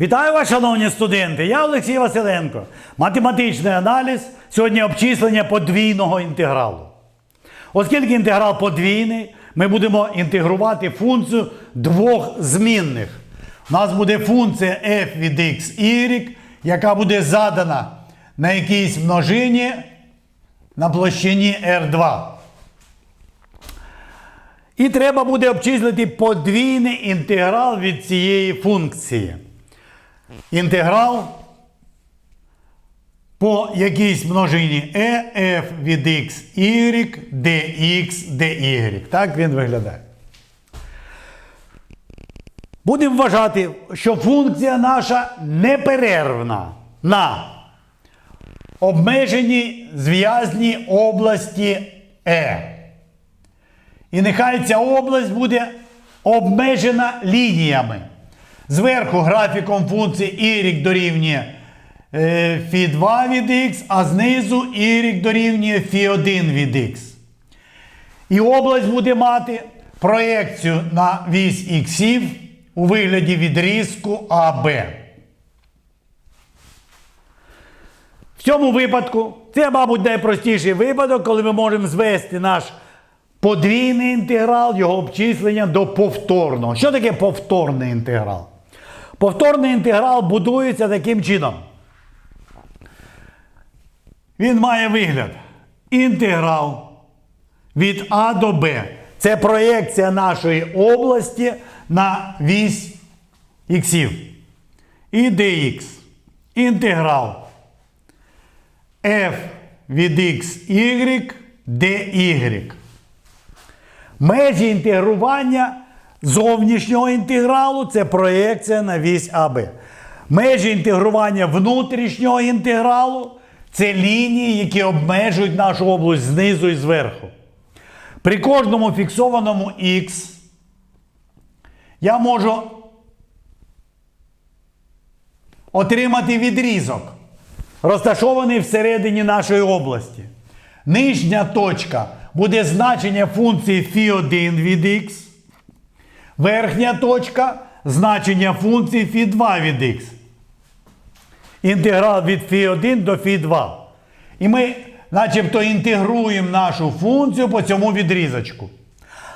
Вітаю вас, шановні студенти! Я Олексій Василенко. Математичний аналіз. Сьогодні обчислення подвійного інтегралу. Оскільки інтеграл подвійний, ми будемо інтегрувати функцію двох змінних. У нас буде функція f від x, y, яка буде задана на якійсь множині на площині R2. І треба буде обчислити подвійний інтеграл від цієї функції. Інтеграл по якійсь множині e, f від x, y, dx, dy. Так він виглядає. Будемо вважати, що функція наша неперервна на обмеженій зв'язній області E. І нехай ця область буде обмежена лініями. Зверху графіком функції y дорівнює е, φ2 від x, а знизу y дорівнює φ1 від x. І область буде мати проекцію на вісь іксів у вигляді відрізку АБ. В цьому випадку це, мабуть, найпростіший випадок, коли ми можемо звести наш подвійний інтеграл, його обчислення до повторного. Що таке повторний інтеграл? Повторний інтеграл будується таким чином. Він має вигляд. Інтеграл від А до Б. Це проєкція нашої області на вісь іксів. І dx. Інтеграл f від x, y, dy. Межі інтегрування зовнішнього інтегралу це проєкція на вісь АБ. Межі інтегрування внутрішнього інтегралу це лінії, які обмежують нашу область знизу і зверху. При кожному фіксованому х я можу отримати відрізок, розташований всередині нашої області. Нижня точка буде значення функції φ1 від x. Верхня точка значення функції фі 2 від х. Інтеграл від фі 1 до фі 2. І ми начебто інтегруємо нашу функцію по цьому відрізочку.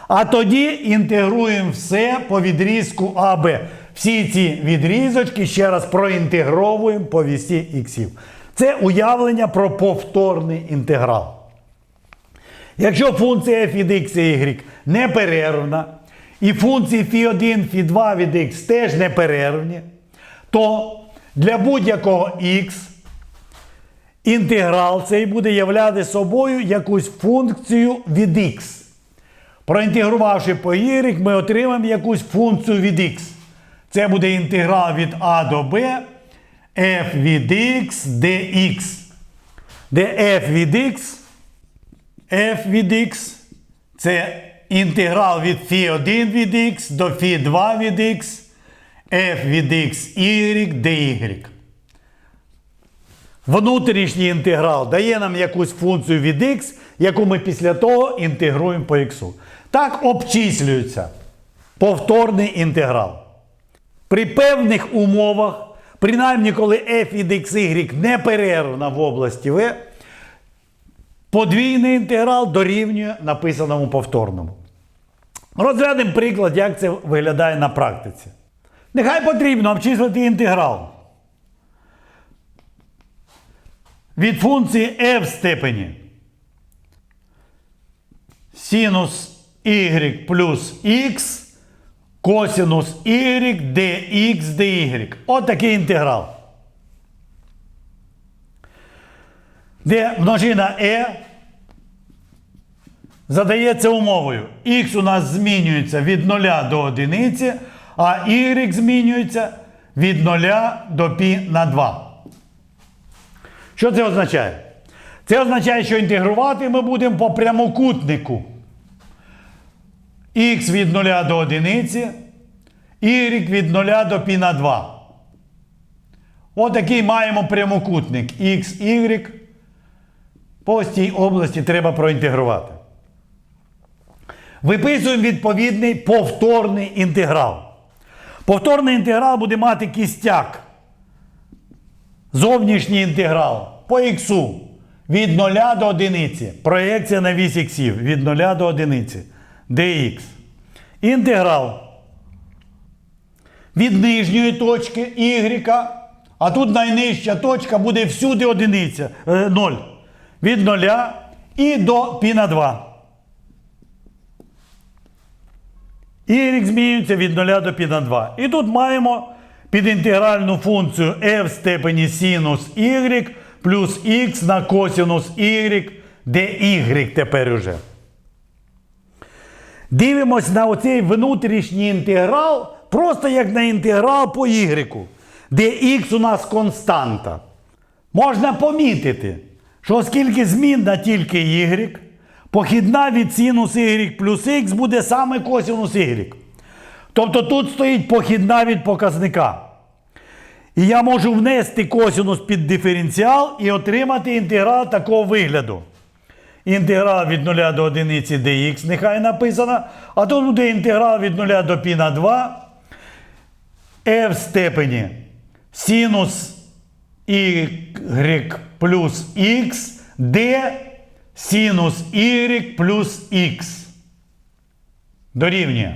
А тоді інтегруємо все по відрізку АБ. Всі ці відрізочки ще раз проінтегровуємо по вісі іксів. Це уявлення про повторний інтеграл. Якщо функція f від x і y неперервна, і функції φ1, φ2 від x теж неперервні, то для будь-якого x інтеграл цей буде являти собою якусь функцію від x. Проінтегрувавши по y, ми отримаємо якусь функцію від x. Це буде інтеграл від a до b f від x dx. Де f від x, f від x це інтеграл від φ1 від x до φ2 від x, f від x, y dy. Внутрішній інтеграл дає нам якусь функцію від x, яку ми після того інтегруємо по x. Так обчислюється повторний інтеграл. При певних умовах, принаймні коли f від xy неперервна в області v, подвійний інтеграл дорівнює написаному повторному. Розглянемо приклад, як це виглядає на практиці. Нехай потрібно обчислити інтеграл. Від функції f в степені синус y плюс x косинус y dx dy. От такий інтеграл. Де множина e задається умовою. Х у нас змінюється від 0 до 1, а y змінюється від 0 до π на 2. Що це означає? Це означає, що інтегрувати ми будемо по прямокутнику. Х від 0 до 1, y від 0 до π на 2. Отакий маємо прямокутник X, Y. По ось цій області треба проінтегрувати. Виписуємо відповідний повторний інтеграл. Повторний інтеграл буде мати кістяк. Зовнішній інтеграл по х від 0 до 1. Проєкція на вісь іксів від 0 до 1. dx. Інтеграл від нижньої точки y, а тут найнижча точка буде всюди одиниця, е, 0. Від 0 і до π на 2. Y змінюється від 0 до π на 2. І тут маємо підінтегральну функцію f в степені синус y плюс x на косинус y, де y тепер уже. Дивимось на оцей внутрішній інтеграл, просто як на інтеграл по y, де x у нас константа. Можна помітити, що оскільки змінна тільки y, похідна від синус y плюс x буде саме косинус y. Тобто тут стоїть похідна від показника. І я можу внести косинус під диференціал і отримати інтеграл такого вигляду. Інтеграл від 0 до 1 dx, нехай написано. А тут буде інтеграл від 0 до π на 2 f в степені синус y плюс x, d синус y плюс x. Дорівнює.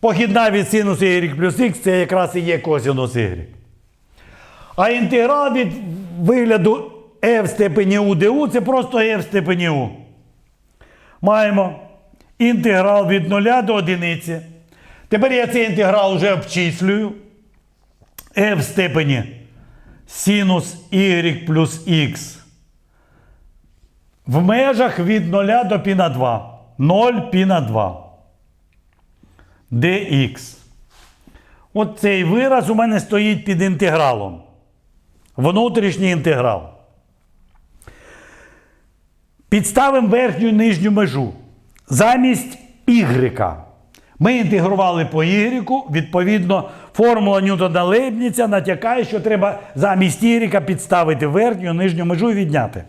Похідна від синус y плюс x це якраз і є косинус y. А інтеграл від вигляду f в степені u du це просто f в степені u. Маємо інтеграл від 0 до 1. Тепер я цей інтеграл вже обчислюю. f в степені синус y плюс x в межах від 0 до π на 2. 0 π на 2 dx. От цей вираз у мене стоїть під інтегралом. Внутрішній інтеграл. Підставимо верхню і нижню межу. Замість y. Ми інтегрували по y, відповідно, формула Ньютона Лейбніця натякає, що треба замість y підставити верхню і нижню межу і відняти.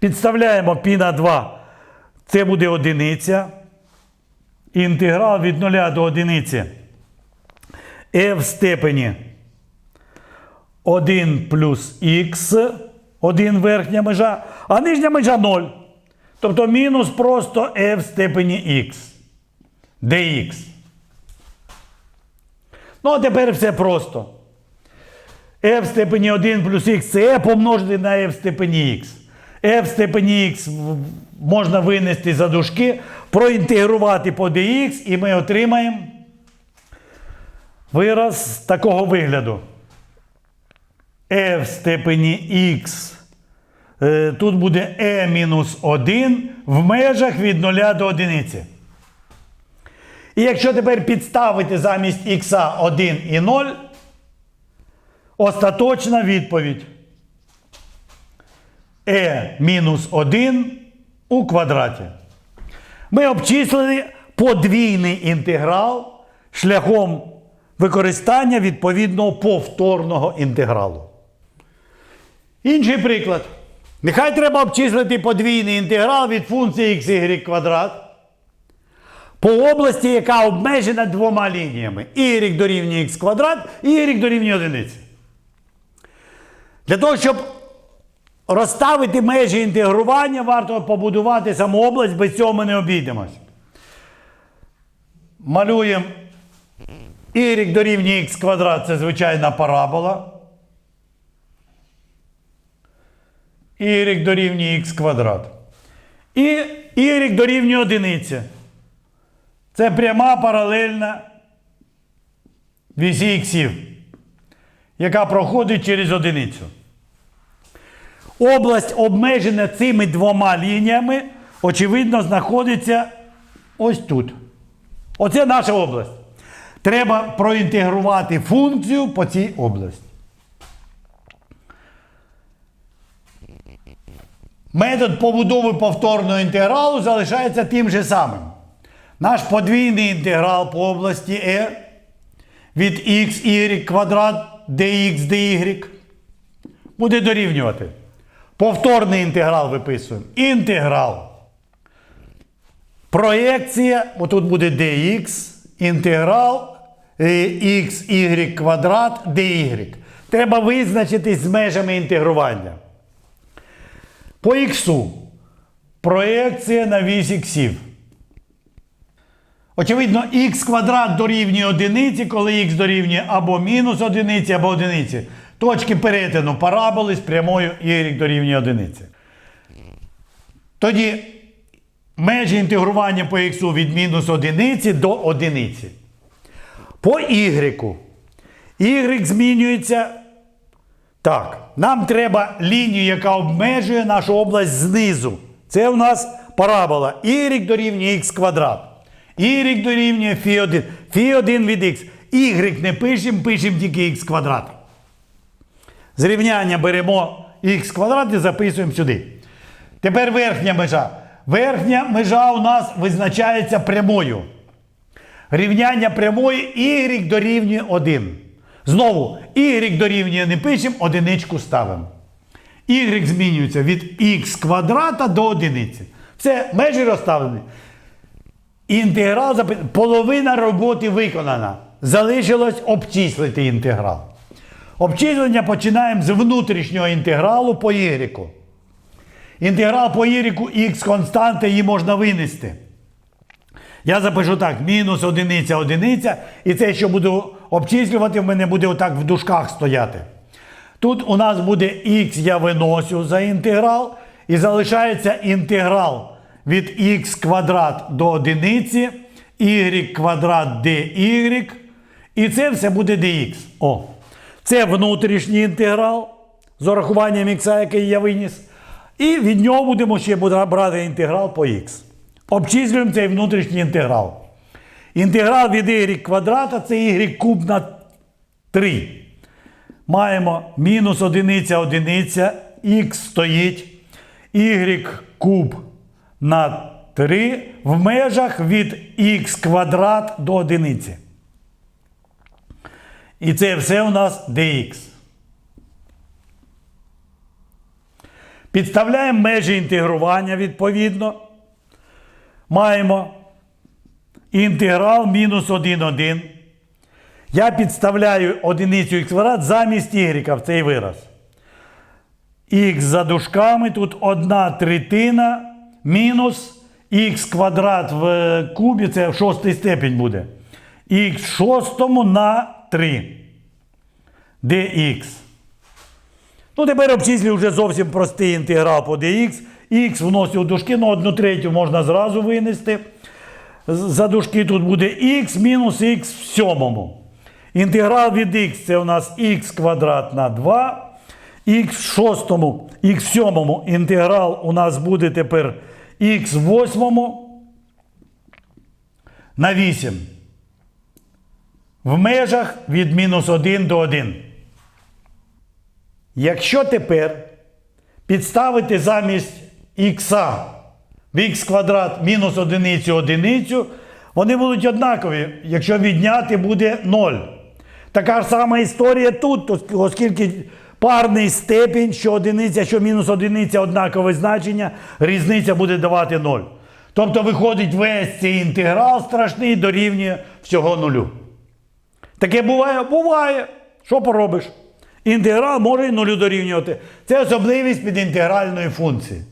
Підставляємо π на 2. Це буде одиниця. Інтеграл від 0 до 1 f в степені 1 плюс х, 1 верхня межа, а нижня межа 0. Тобто мінус просто f в степені х. dx. Ну, а тепер все просто. f в степені 1 плюс х це e помножити на f в степені х. F степені х можна винести за дужки, проінтегрувати по dx, і ми отримаємо вираз такого вигляду. f степені х. е, Тут буде E-1 в межах від 0 до 1. І якщо тепер підставити замість х 1 і 0, остаточна відповідь e мінус 1 у квадраті. Ми обчислили подвійний інтеграл шляхом використання відповідного повторного інтегралу. Інший приклад. Нехай треба обчислити подвійний інтеграл від функції x y квадрат по області, яка обмежена двома лініями. y дорівнює x квадрат y дорівнює одиниці. Для того, щоб розставити межі інтегрування, варто побудувати саму область, без цього ми не обійдемось. Малюємо y дорівнює x квадрат це звичайна парабола. y дорівнює x квадрат. І y дорівнює одиниці. Це пряма паралельна вісі іксів, яка проходить через одиницю. Область обмежена цими двома лініями, очевидно, знаходиться ось тут. Оце наша область. Треба проінтегрувати функцію по цій області. Метод побудови повторного інтегралу залишається тим же самим. Наш подвійний інтеграл по області R від x, y квадрат dx dy буде дорівнювати. Повторний інтеграл виписуємо. Інтеграл. Проєкція, отут буде dx, інтеграл е, x, y квадрат, dy. Треба визначитись з межами інтегрування. По х проекція на вісь іксів. Очевидно, х квадрат дорівнює одиниці, коли х дорівнює або мінус одиниці, або одиниці. Точки перетину параболи з прямою y дорівнює одиниці. Тоді межі інтегрування по х від мінус одиниці до одиниці. По y. y змінюється. Так, нам треба лінію, яка обмежує нашу область знизу. Це у нас парабола. y дорівнює х квадрат. y дорівнює фі 1. Фі 1 від х. y не пишемо, пишемо тільки х квадрат. З рівняння беремо х квадрат і записуємо сюди. Тепер верхня межа. Верхня межа у нас визначається прямою. Рівняння прямої y дорівнює 1. Знову, y дорівнює не пишемо, одиничку ставимо. y змінюється від х квадрата до одиниці. Все, межі розставлені. Інтеграл, половина роботи виконана. Залишилось обчислити інтеграл. Обчислення починаємо з внутрішнього інтегралу по y. Інтеграл по y х константа її можна винести. Я запишу так: мінус одиниця одиниця. І це, що буду обчислювати, в мене буде отак в дужках стояти. Тут у нас буде х, я виносю за інтеграл, і залишається інтеграл від х квадрат до одиниці, y квадрат dy, і це все буде dx. О. Це внутрішній інтеграл з урахуванням х, який я виніс. І від нього будемо ще брати інтеграл по х. Обчислюємо цей внутрішній інтеграл. Інтеграл від y квадрата це y куб на 3. Маємо мінус одиниця одиниця, х стоїть, y куб на 3 в межах від х квадрат до одиниці. І це все у нас dx. Підставляємо межі інтегрування відповідно. Маємо інтеграл мінус 1, 1. Я підставляю одиницю х квадрат замість y в цей вираз. Х за дужками, тут 1 третина мінус х квадрат в кубі, це в шостий степень буде. х шостому на 3 dx. Ну, тепер обчислюю вже зовсім простий інтеграл по dx. Х у дужки, ну одну третю можна зразу винести. За дужки тут буде х мінус х в сьомому. Інтеграл від х це у нас х квадрат на 2. Х в шостому, х в сьомому інтеграл у нас буде тепер х в восьмому на 8. В межах від мінус 1 до 1. Якщо тепер підставити замість х в х квадрат мінус одиницю одиницю, вони будуть однакові, якщо відняти буде 0. Така ж сама історія тут, оскільки парний степінь, що одиниця, що мінус одиниця однакове значення, різниця буде давати 0. Тобто виходить весь цей інтеграл страшний дорівнює всього нулю. Таке буває? Буває. Що поробиш? Інтеграл може і нулю дорівнювати. Це особливість підінтегральної функції.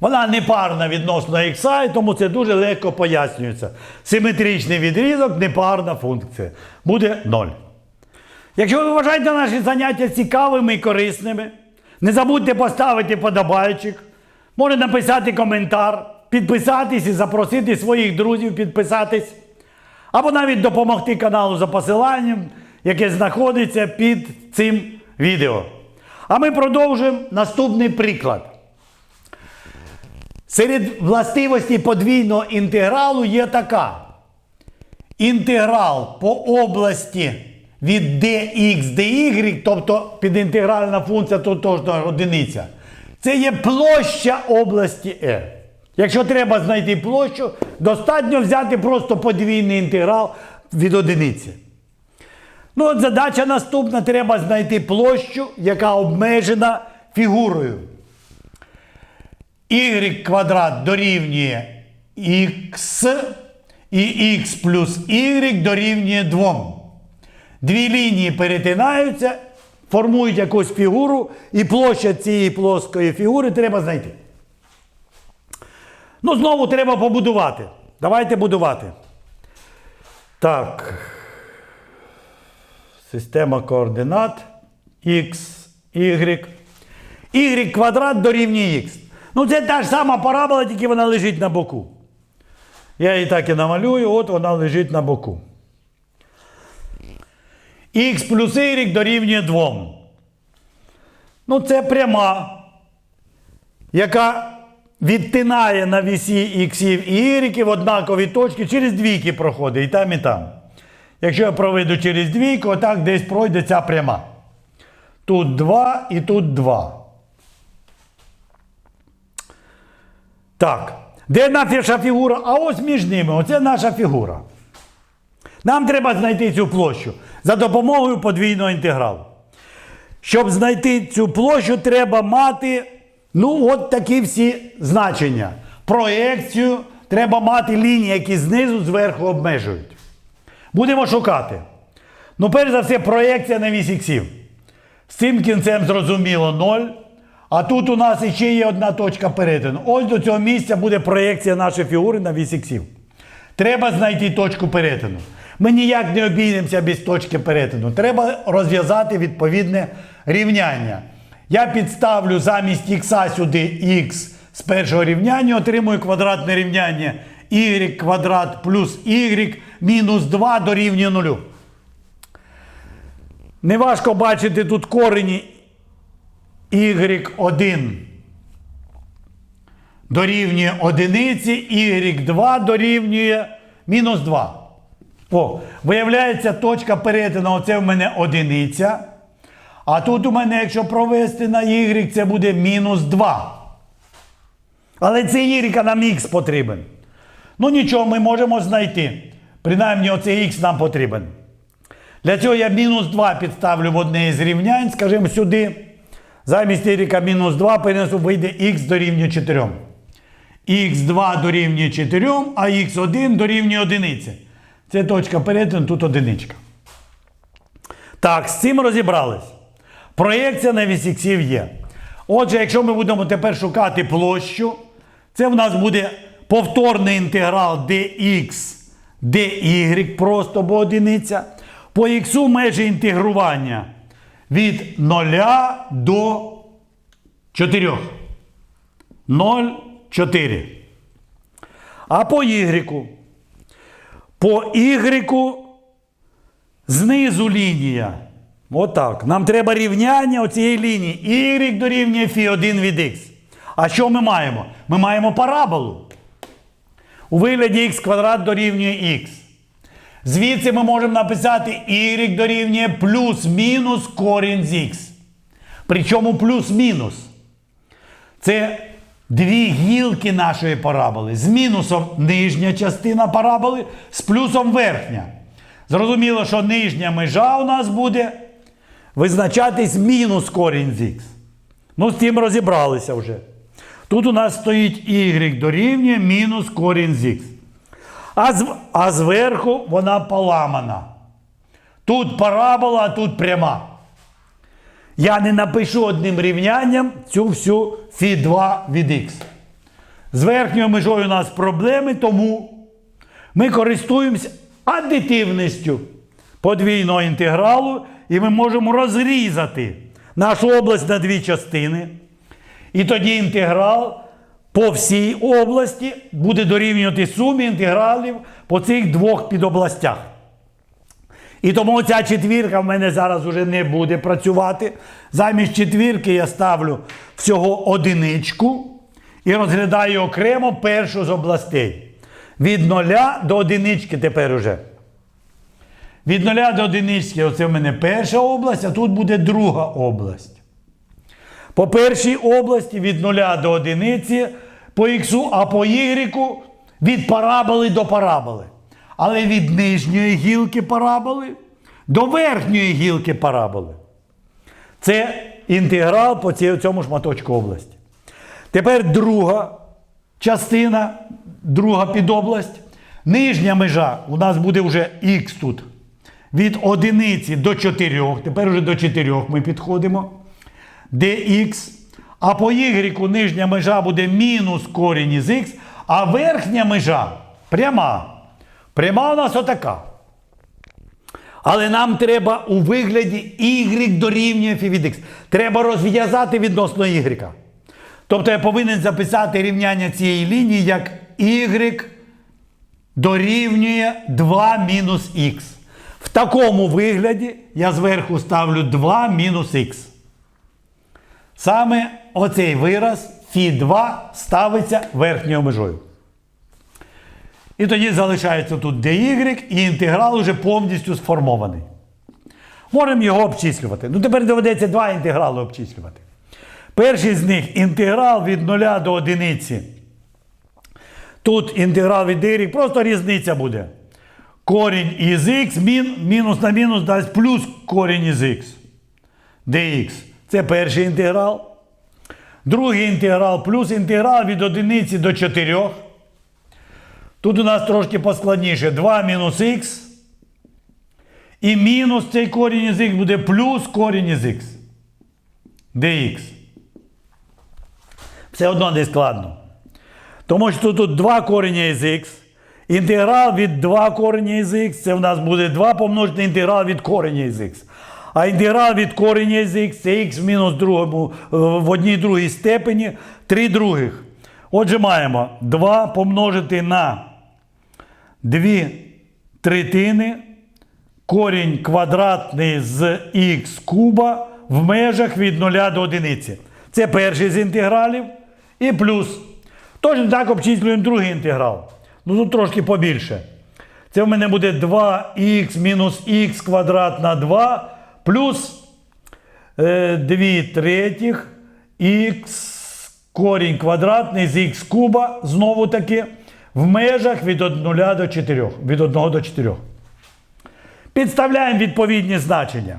Вона не парна відносно і тому це дуже легко пояснюється. Симетричний відрізок непарна функція. Буде 0. Якщо ви вважаєте наші заняття цікавими і корисними, не забудьте поставити подобайчик, може написати коментар, підписатись і запросити своїх друзів підписатись, або навіть допомогти каналу за посиланням, яке знаходиться під цим відео. А ми продовжуємо наступний приклад. Серед властивостей подвійного інтегралу є така. Інтеграл по області від dx dy, тобто підінтегральна функція то одиниця, це є площа області R. Якщо треба знайти площу, достатньо взяти просто подвійний інтеграл від одиниці. Ну, от задача наступна: треба знайти площу, яка обмежена фігурою. y квадрат дорівнює x і x плюс y дорівнює 2. Дві лінії перетинаються, формують якусь фігуру, і площа цієї плоскої фігури треба знайти. Ну, знову треба побудувати. Давайте будувати. Так. Система координат x, y. y квадрат дорівнює х. Ну, це та ж сама парабола, тільки вона лежить на боку. Я її так і намалюю, от вона лежить на боку. Х плюс y дорівнює 2. Ну, це пряма, яка відтинає на вісі іксів і іриків однакові точки через двійки проходить і там, і там. Якщо я проведу через двійку, отак десь пройде ця пряма. Тут 2 і тут 2. Так. Де наша фігура? А ось між ними. Оце наша фігура. Нам треба знайти цю площу за допомогою подвійного інтегралу. Щоб знайти цю площу, треба мати ну, от такі всі значення. Проекцію треба мати лінії, які знизу зверху обмежують. Будемо шукати. Ну, перш за все, проекція на вісь іксів. З цим кінцем зрозуміло 0. А тут у нас іще є одна точка перетину. Ось до цього місця буде проєкція нашої фігури на вісь іксів. Треба знайти точку перетину. Ми ніяк не обійдемося без точки перетину. Треба розв'язати відповідне рівняння. Я підставлю замість х сюди х з першого рівняння, отримую квадратне рівняння y квадрат плюс y мінус 2 дорівнює 0. Неважко бачити тут корені y1 дорівнює одиниці, y2 дорівнює мінус 2. О, виявляється, точка перетину, оце в мене одиниця. А тут у мене, якщо провести на y, це буде мінус 2. Але цей y нам x потрібен. Ну нічого, ми можемо знайти. Принаймні, оцей x нам потрібен. Для цього я мінус 2 підставлю в одне із рівнянь, скажімо, сюди. Замість y мінус 2 перенесу вийде х дорівнює 4. х2 дорівнює 4, а х1 дорівнює 1. Це точка перетину, тут одиничка. Так, з цим розібрались. Проєкція на вісь іксів є. Отже, якщо ми будемо тепер шукати площу, це в нас буде повторний інтеграл dx dy, просто бо одиниця. По х межі інтегрування від 0 до 4. 0, 4. А по y. По y знизу лінія. Отак. Нам треба рівняння оцієї лінії. Y дорівнює φ 1 від x. А що ми маємо? Ми маємо параболу. У вигляді х квадрат дорівнює х. Звідси ми можемо написати y дорівнює плюс-мінус корінь з х. Причому плюс-мінус. Це дві гілки нашої параболи. З мінусом нижня частина параболи, з плюсом верхня. Зрозуміло, що нижня межа у нас буде визначатись мінус корінь з х. Ну, з цим розібралися вже. Тут у нас стоїть y дорівнює мінус корінь з х. А, з, а зверху вона поламана. Тут парабола, а тут пряма. Я не напишу одним рівнянням цю всю φ2 від х. З верхньою межою у нас проблеми, тому ми користуємося аддитивністю подвійного інтегралу, і ми можемо розрізати нашу область на дві частини. І тоді інтеграл по всій області буде дорівнювати сумі інтегралів по цих двох підобластях. І тому ця четвірка в мене зараз уже не буде працювати. Замість четвірки я ставлю всього одиничку і розглядаю окремо першу з областей. Від нуля до одинички тепер уже. Від нуля до одинички оце в мене перша область, а тут буде друга область. По першій області від нуля до одиниці по х, а по y від параболи до параболи. Але від нижньої гілки параболи до верхньої гілки параболи. Це інтеграл по цьому шматочку області. Тепер друга частина, друга підобласть. Нижня межа у нас буде вже х тут. Від одиниці до 4, тепер вже до 4 ми підходимо, dx, а по y нижня межа буде мінус корінь із х, а верхня межа пряма. Пряма у нас отака. Але нам треба у вигляді y дорівнює фі від x. Треба розв'язати відносно y. Тобто я повинен записати рівняння цієї лінії як y дорівнює 2 мінус х. В такому вигляді я зверху ставлю 2 мінус х. Саме оцей вираз фі 2 ставиться верхньою межою. І тоді залишається тут dy, і інтеграл уже повністю сформований. Можемо його обчислювати. Ну, тепер доведеться два інтеграли обчислювати. Перший з них інтеграл від 0 до 1. Тут інтеграл від y, просто різниця буде. Корінь із х, мін, мінус на мінус дасть плюс корінь із х. dx. Це перший інтеграл. Другий інтеграл плюс інтеграл від 1 до 4. Тут у нас трошки поскладніше. 2 мінус х. І мінус цей корінь із х буде плюс корінь із х. dx. Все одно не складно. Тому що тут два корення із х. Інтеграл від 2 корення із х. Це в нас буде 2 помножити інтеграл від кореня із х. А інтеграл від кореня із х це х в мінус другому е, в одній другій степені 3 других. Отже, маємо 2 помножити на 2 третини корінь квадратний з х куба в межах від 0 до 1. Це перший з інтегралів. І плюс. Точно так обчислюємо другий інтеграл. Ну тут трошки побільше. Це в мене буде 2х мінус х квадрат на 2 плюс е, 2 третіх х корінь квадратний з х куба, знову таки, в межах від 0 до 4. Від 1 до 4. Підставляємо відповідні значення.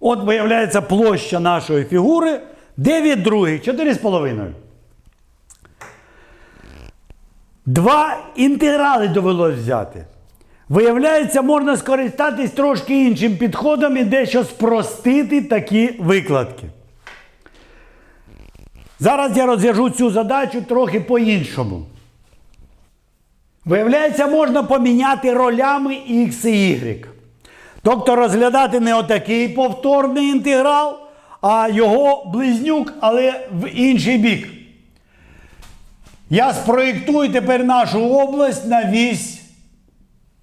От виявляється площа нашої фігури 9 других, 4,5. Два інтеграли довелось взяти. Виявляється, можна скористатись трошки іншим підходом і дещо спростити такі викладки. Зараз я розв'яжу цю задачу трохи по-іншому. Виявляється, можна поміняти ролями x і y. Тобто розглядати не отакий повторний інтеграл, а його близнюк, але в інший бік. Я спроєктую тепер нашу область на вісь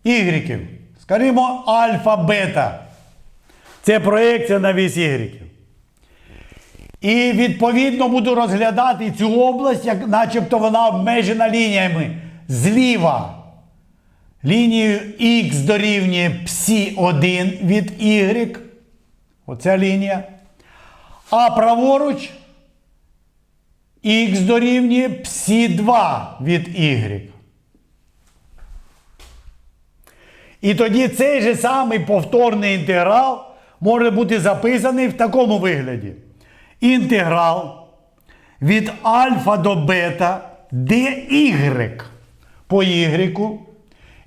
ігреків. Скажімо, альфа-бета. Це проєкція на вісь ігреків. І відповідно буду розглядати цю область, як начебто вона обмежена лініями зліва. Лінією х дорівнює псі 1 від y. Оця лінія. А праворуч х дорівнює псі 2 від y. І тоді цей же самий повторний інтеграл може бути записаний в такому вигляді. Інтеграл від альфа до бета dy по y.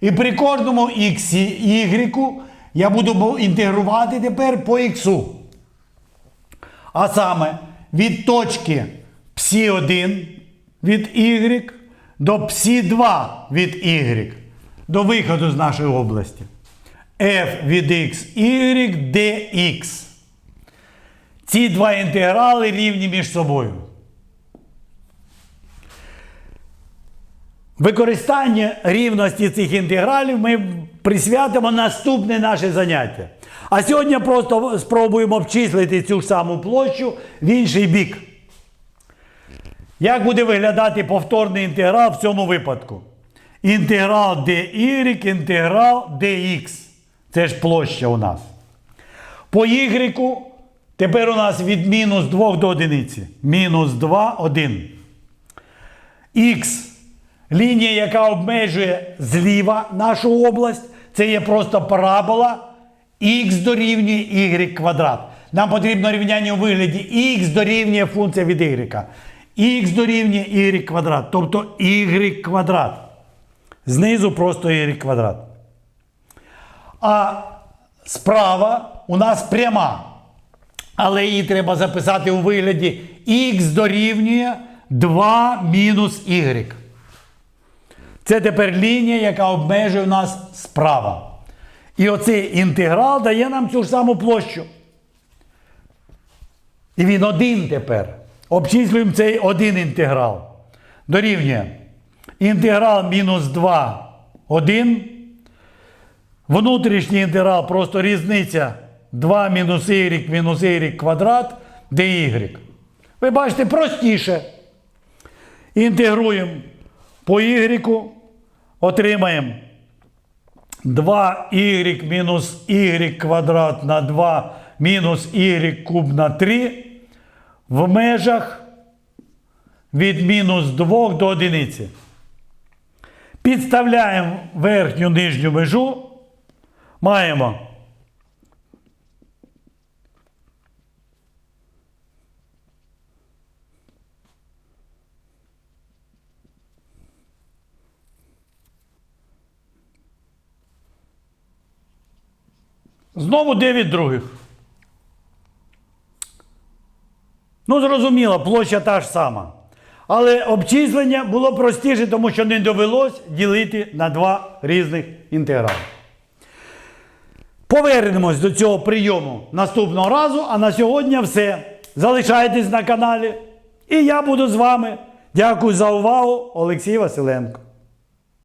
І при кожному х y я буду інтегрувати тепер по х. А саме від точки псі 1 від y до псі 2 від y. До виходу з нашої області. f від x, y, dx. Ці два інтеграли рівні між собою. Використання рівності цих інтегралів ми присвятимо наступне наше заняття. А сьогодні просто спробуємо обчислити цю ж саму площу в інший бік. Як буде виглядати повторний інтеграл в цьому випадку? Інтеграл dy, інтеграл dx. Це ж площа у нас. По y тепер у нас від мінус 2 до 1. Мінус 2, 1. Х. Лінія, яка обмежує зліва нашу область, це є просто парабола х дорівнює y квадрат. Нам потрібно рівняння у вигляді х дорівнює функція від y. х дорівнює y квадрат, тобто y квадрат. Знизу просто y квадрат. А справа у нас пряма. Але її треба записати у вигляді х дорівнює 2 мінус y. Це тепер лінія, яка обмежує у нас справа. І оцей інтеграл дає нам цю ж саму площу. І він один тепер. Обчислюємо цей один інтеграл. Дорівнює. Інтеграл мінус 2 1. Внутрішній інтеграл просто різниця 2 мінус y мінус y квадрат dy. Ви бачите, простіше. Інтегруємо по y, отримаємо 2y мінус y квадрат на 2 мінус y куб на 3 в межах від мінус 2 до 1. Підставляємо верхню нижню межу. Маємо Знову 9 других. Ну, зрозуміло, площа та ж сама. Але обчислення було простіше, тому що не довелось ділити на два різних інтеграли. Повернемось до цього прийому наступного разу, а на сьогодні все. Залишайтесь на каналі. І я буду з вами. Дякую за увагу, Олексій Василенко.